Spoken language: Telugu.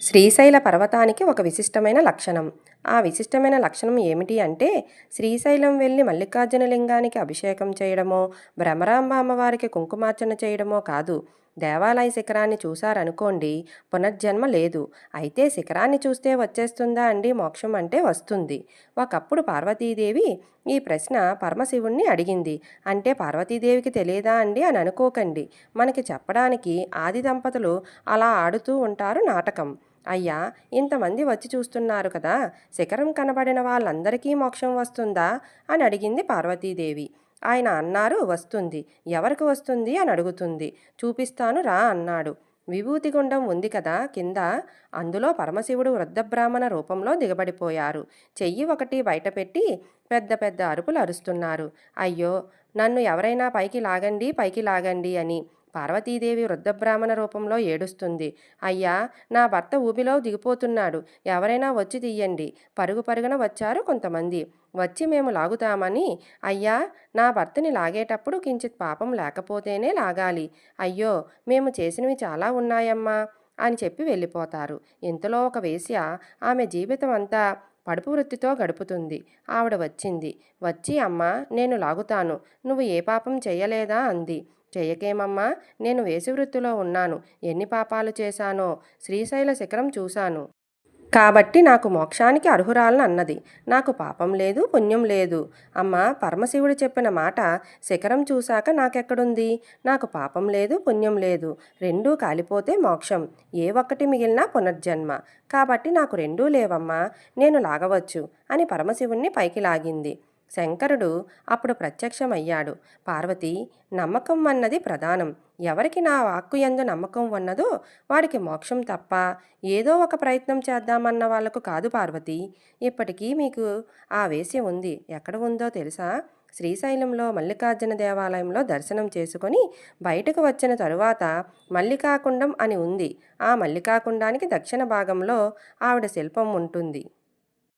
శ్రీశైల పర్వతానికి ఒక విశిష్టమైన లక్షణం. ఆ విశిష్టమైన లక్షణం ఏమిటి అంటే శ్రీశైలం వెళ్ళి మల్లికార్జున లింగానికి అభిషేకం చేయడమో భ్రమరాంబ అమ్మవారికి కుంకుమార్చన చేయడమో కాదు. దేవాలయ శిఖరాన్ని చూశారనుకోండి పునర్జన్మ లేదు. అయితే శిఖరాన్ని చూస్తే వచ్చేస్తుందా అండి? మోక్షం అంటే వస్తుంది. ఒకప్పుడు పార్వతీదేవి ఈ ప్రశ్న పరమశివుణ్ణి అడిగింది. అంటే పార్వతీదేవికి తెలియదా అండి అని అనుకోకండి. మనకి చెప్పడానికి ఆది దంపతులు అలా ఆడుతూ ఉంటారు నాటకం. అయ్యా ఇంతమంది వచ్చి చూస్తున్నారు కదా శిఖరం కనబడిన వాళ్ళందరికీ మోక్షం వస్తుందా? అని అడిగింది పార్వతీదేవి. ఆయన అన్నారు వస్తుంది. ఎవరికి వస్తుంది? అని అడుగుతుంది. చూపిస్తాను రా అన్నాడు. విభూతి గుండం ఉంది కదా కింద అందులో పరమశివుడు వృద్ధబ్రాహ్మణ రూపంలో దిగబడిపోయారు. చెయ్యి ఒకటి బయటపెట్టి పెద్ద పెద్ద అరుపులు అరుస్తున్నారు. అయ్యో నన్ను ఎవరైనా పైకి లాగండి పైకి లాగండి అని పార్వతీదేవి వృద్ధబ్రాహ్మణ రూపంలో ఏడుస్తుంది. అయ్యా నా భర్త ఊబిలో దిగిపోతున్నాడు. ఎవరైనా వచ్చి తీయండి. పరుగు పరుగున వచ్చారు కొంతమంది. వచ్చి మేము లాగుతామని. అయ్యా నా భర్తని లాగేటప్పుడు కించిత్ పాపం లేకపోతేనే లాగాలి. అయ్యో మేము చేసినవి చాలా ఉన్నాయమ్మా అని చెప్పి వెళ్ళిపోతారు. ఇంతలో ఒక వేశ్య ఆమె జీవితం అంతా పడుపు వృత్తితో గడుపుతుంది. ఆవిడ వచ్చింది. వచ్చి అమ్మ నేను లాగుతాను. నువ్వు ఏ పాపం చేయలేదా? అంది. చెయ్యకేమమ్మా? నేను వేసివృత్తిలో ఉన్నాను. ఎన్ని పాపాలు చేశానో? శ్రీశైల శిఖరం చూశాను. కాబట్టి నాకు మోక్షానికి అర్హురాలను అన్నది. నాకు పాపం లేదు పుణ్యం లేదు. అమ్మ పరమశివుడు చెప్పిన మాట శిఖరం చూశాక నాకెక్కడుంది? నాకు పాపం లేదు పుణ్యం లేదు. రెండూ కాలిపోతే మోక్షం. ఏ ఒక్కటి మిగిలినా పునర్జన్మ. కాబట్టి నాకు రెండూ లేవమ్మా. నేను లాగవచ్చు అని పరమశివుణ్ణి పైకి లాగింది. శంకరుడు అప్పుడు ప్రత్యక్షమయ్యాడు. పార్వతి నమ్మకం అన్నది ప్రధానం. ఎవరికి నా వాక్కు ఎందు నమ్మకం ఉన్నదో వాడికి మోక్షం తప్ప ఏదో ఒక ప్రయత్నం చేద్దామన్న వాళ్ళకు కాదు పార్వతి. ఇప్పటికీ మీకు ఆ వేసి ఉంది. ఎక్కడ ఉందో తెలుసా? శ్రీశైలంలో మల్లికార్జున దేవాలయంలో దర్శనం చేసుకొని బయటకు వచ్చిన తరువాత మల్లికాకుండం అని ఉంది. ఆ మల్లికాకుండానికి దక్షిణ భాగంలో ఆవిడ శిల్పం ఉంటుంది.